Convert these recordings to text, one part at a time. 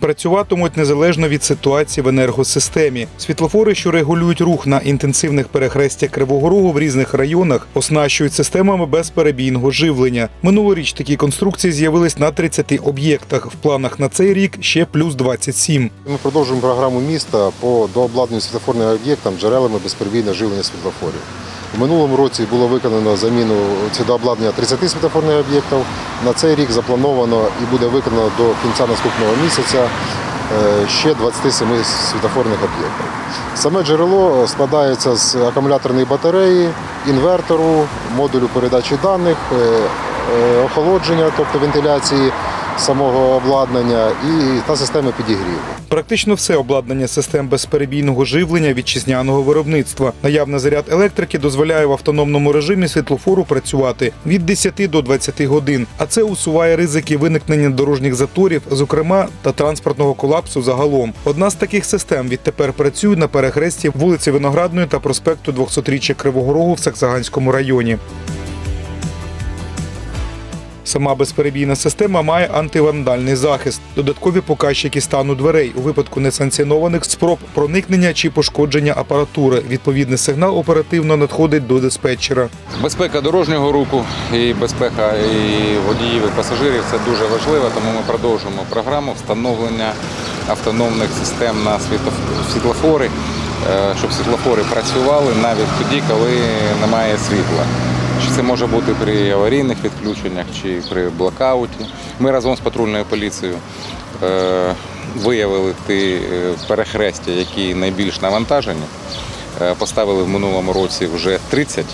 Працюватимуть незалежно від ситуації в енергосистемі. Світлофори, що регулюють рух на інтенсивних перехрестях Кривого Рогу в різних районах, оснащують системами безперебійного живлення. Минулоріч такі конструкції з'явились на 30 об'єктах. В планах на цей рік ще плюс 27. Ми продовжуємо програму міста по дообладнанню світлофорним об'єктам джерелами безперебійного живлення світлофорів. У минулому році було виконано заміну ці дообладнання 30 світлофорних об'єктів. На цей рік заплановано і буде виконано до кінця наступного місяця е, ще 27 світлофорних об'єктів. Саме джерело складається з акумуляторної батареї, інвертору, модулю передачі даних, е, е, охолодження, тобто вентиляції самого обладнання і та системи підігріву. Практично все обладнання систем безперебійного живлення вітчизняного виробництва. Наявний заряд електрики дозволяє в автономному режимі світлофору працювати від 10 до 20 годин, а це усуває ризики виникнення дорожніх заторів, зокрема та транспортного колапсу загалом. Одна з таких систем відтепер працює на перехресті вулиці Виноградної та проспекту 200-річчя Кривого Рогу в Саксаганському районі. Сама безперебійна система має антивандальний захист, додаткові показчики стану дверей у випадку несанкціонованих спроб проникнення чи пошкодження апаратури. Відповідний сигнал оперативно надходить до диспетчера. Безпека дорожнього руху і безпека і водіїв і пасажирів це дуже важливо, тому ми продовжуємо програму встановлення автономних систем на світлоф- світлофори, е, щоб світлофори працювали навіть тоді, коли немає світла. Це може бути при аварійних відключеннях чи при блокауті. Ми разом з патрульною поліцією е, виявили ті е, перехрестя, які найбільш навантажені. Е, Поставили в минулому році вже 30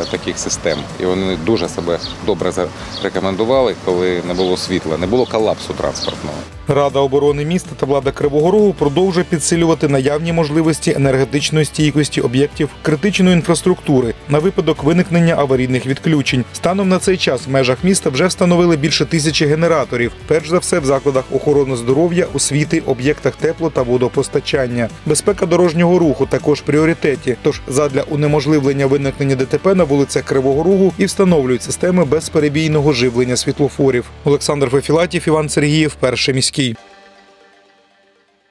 е, таких систем, і вони дуже себе добре зарекомендували, коли не було світла, не було колапсу транспортного. Рада оборони міста та влада Кривого Рогу продовжує підсилювати наявні можливості енергетичної стійкості об'єктів критичної інфраструктури на випадок виникнення аварійних відключень. Станом на цей час в межах міста вже встановили більше тисячі генераторів. Перш за все в закладах охорони здоров'я, освіти, об'єктах тепло та водопостачання. Безпека дорожнього руху також в пріоритеті. Тож задля унеможливлення виникнення ДТП на вулицях Кривого Рогу і встановлюють системи безперебійного живлення світлофорів. Олександр Фефілатів, Іван Сергіїв, перше перший key.